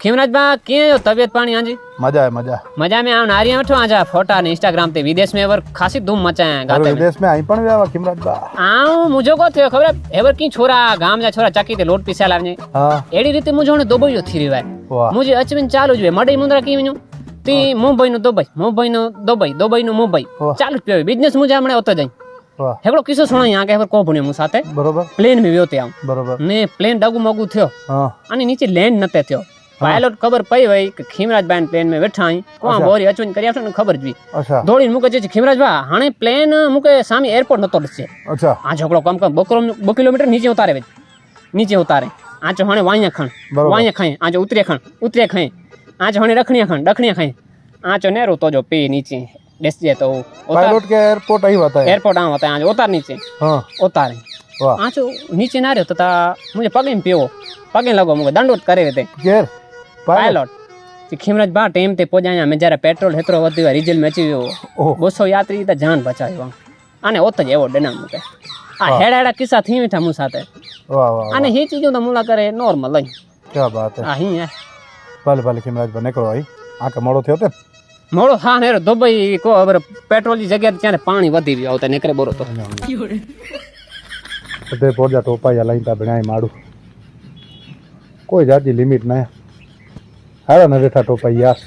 खिमराज कीअं जो तबियत पाणी हांजी मजा है मजा मजा में आऊं नारियां वठो आजा फोटा ने इंस्टाग्राम ते विदेश में एवर खासी धूम मचाया अरे गाते में विदेश में आई पण व्यावा किमराज बा આઉં મુજો કો થયો ખબર એવર કી છોરા ગામ જા છોરા ચાકી તે લોટ પીસા લાવને હા એડી રીતે મુજો ને દુબઈયો થી રીવાય વાહ મુજે અચવિન ચાલુ જ વે મડઈ મુંદ્રા કી વિનું તી મુંબઈ નું દુબઈ મુંબઈ નું દુબઈ દુબઈ નું મુંબઈ વાહ. ચાલુ જ પીવે બિઝનેસ મુજે હમણે ઓતો જઈ વાહ હેકડો કિસ્સો સુણાઈ આ કે હેવર કો ભણ્યો મુ સાથે બરોબર પ્લેન में વ્યો તે આમ બરોબર ને પ્લેન ડગુ મગુ થયો હા અને નીચે લેન્ડ નતે થયો પાયલોટ ખબર પઈ હોય કે ખીમરાજભાઈ પ્લેન મેં બેઠા અહીં. કોણ બોરી અચવન કરી આપશે ને ખબર જ દોડીને મૂકે છે ખીમરાજભાઈ હાણે પ્લેન મૂકે સામે એરપોર્ટ નતો છે આ છોકરો કમ કમ બકરો બો કિલોમીટર નીચે ઉતારે વેચ નીચે ઉતારે. આ ચો હાણે વાણિયા ખણ. વાણિયા ખાય. આ ચો ઉતરે ખણ. ઉતરે ખાય. આ ચો હાણે રખણિયા ખણ. રખણિયા ખાય. આ ચો નેરો તો જો પે નીચે. બેસજે તો પાયલોટ કે એરપોર્ટ અહીં હતા એરપોર્ટ આ હતા આ ઉતાર નીચે. હા. ઉતારે. વાહ. નીચે ના રહ્યો તો મુજે પગે પેવો. પગે લાગો મુકે. દંડોટ કરે તે. ઘેર? પાયલોટ. ખીમરાજ બાટ એમ તે પોજાયા મેં જ્યારે પેટ્રોલ હેતરો વધ્યો રિઝલ મેચી બસો યાત્રી તો જાન બચાવ્યો આને ઓત જ એવો ડના મૂકે. આ હેડા હેડા કિસ્સા થી બેઠા મું સાથે. અને હી ચીજો તો મુલા કરે નોર્મલ લઈ. ક્યાં વાત હે. અહીં હે ભલે ભલે ખીમરાજ ભાઈ નીકળો અહીં. આકે મોડો થયો તે? મોડો હા ને દુબઈ કો હવે પેટ્રોલની જગ્યાએ ત્યાં પાણી વધી ગયું આવતા નીકળે બોરો તો. બધે પોજા ટોપાયા લઈને તા ભણાય માડું. કોઈ જાતની લિમિટ ના. સારા નથી થતો યાર